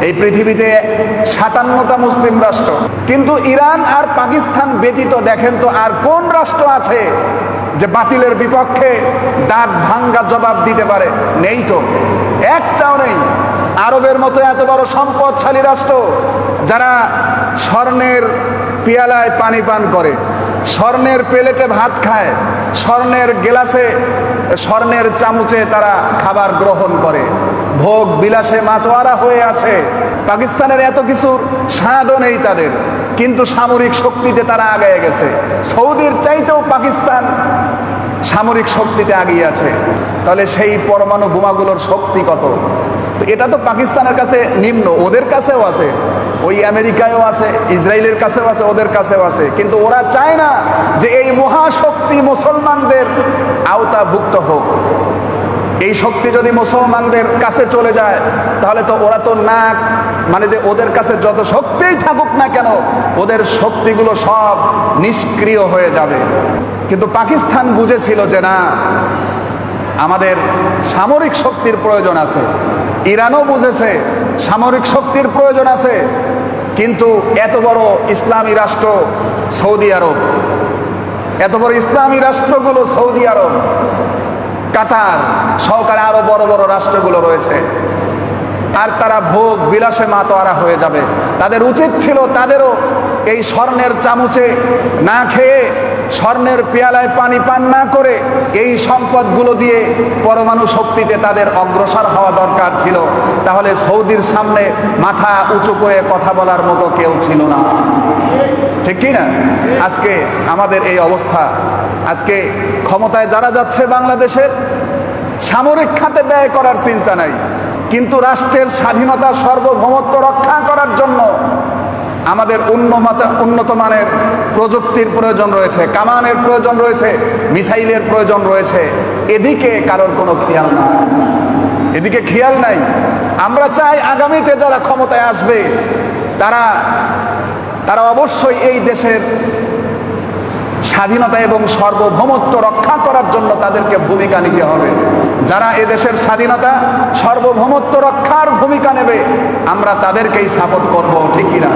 এই পৃথিবীতে সাতান্নটা মুসলিম রাষ্ট্র। কিন্তু ইরান আর পাকিস্তান ব্যতীত দেখেন তো আর কোন রাষ্ট্র আছে যে বাতিলের বিপক্ষে দাঁত ভাঙ্গা জবাব দিতে পারে? নেই তো। একটাও নেই। আরবের মতো এত বড় সম্পদশালী রাষ্ট্র যারা স্বর্ণের পিয়ালায় পানি পান করে, স্বর্ণের প্লেটে ভাত খায়, স্বর্ণের গেলাসে, স্বর্ণের চামচে তারা খাবার গ্রহণ করে। ভোগ বিলাসে মাতোয়ারা হয়ে আছে। পাকিস্তানের এত কিছুর স্বাদও নেই তাদের। কিন্তু সামরিক শক্তিতে তারা আগায় গেছে। সৌদির চাইতেও পাকিস্তান সামরিক শক্তিতে আগিয়ে আছে। তাহলে সেই পরমাণু বোমাগুলোর শক্তি কত? এটা তো পাকিস্তানের কাছে নিম্ন, ওদের কাছেও আছে। ওই আমেরিকায়ও আছে, ইসরায়েলের কাছেও আছে, ওদের কাছেও আছে। কিন্তু ওরা চায় না যে এই মহাশক্তি মুসলমানদের আওতাভুক্ত হোক। এই শক্তি যদি মুসলমানদের কাছে চলে যায়, তাহলে তো ওরা তো নাক মানে যে ওদের কাছে যত শক্তিই থাকুক না কেন, ওদের শক্তিগুলো সব নিষ্ক্রিয় হয়ে যাবে। কিন্তু পাকিস্তান বুঝেছিল যে না, আমাদের সামরিক শক্তির প্রয়োজন আছে। ইরানও বুঝেছে সামরিক শক্তির প্রয়োজন আছে, কিন্তু এত বড় ইসলামী রাষ্ট্র সৌদি আরব, এত বড় ইসলামী রাষ্ট্রগুলো সৌদি আরব কাতার সহকারে আরও বড় বড় রাষ্ট্রগুলো রয়েছে। আর তারা ভোগ বিলাসে মাতোয়ারা হয়ে যাবে। তাদের উচিত ছিল তাদেরও এই স্বর্ণের চামচে না খেয়ে স্বর্ণের পেয়ালায় পানি পান না করে এই সম্পদগুলো দিয়ে পরমাণু শক্তিতে তাদের অগ্রসর হওয়া দরকার ছিল। তাহলে সৌদির সামনে মাথা উঁচু করে কথা বলার মতো কেউ ছিল না। ঠিক কি না? আজকে আমাদের এই অবস্থা। আজকে ক্ষমতায় যারা যাচ্ছে বাংলাদেশের, সামরিক খাতে ব্যয় করার চিন্তা নাই। কিন্তু রাষ্ট্রের স্বাধীনতা, সার্বভৌমত্ব রক্ষা করার জন্য আমাদের উন্নত উন্নত মানের প্রযুক্তির প্রয়োজন রয়েছে, কামানের প্রয়োজন রয়েছে, মিসাইলের প্রয়োজন রয়েছে। এদিকে কারোর কোনো খেয়াল নাই। এদিকে খেয়াল নাই। আমরা চাই আগামীতে যারা ক্ষমতায় আসবে, তারা তারা অবশ্যই এই দেশের স্বাধীনতা এবং সার্বভৌমত্ব রক্ষা করার জন্য তাদেরকে ভূমিকা নিতে হবে। যারা এদেশের স্বাধীনতা, সার্বভৌমত্ব রক্ষার ভূমিকা নেবে, আমরা তাদেরকেই সাপোর্ট করব, ঠিক কিনা?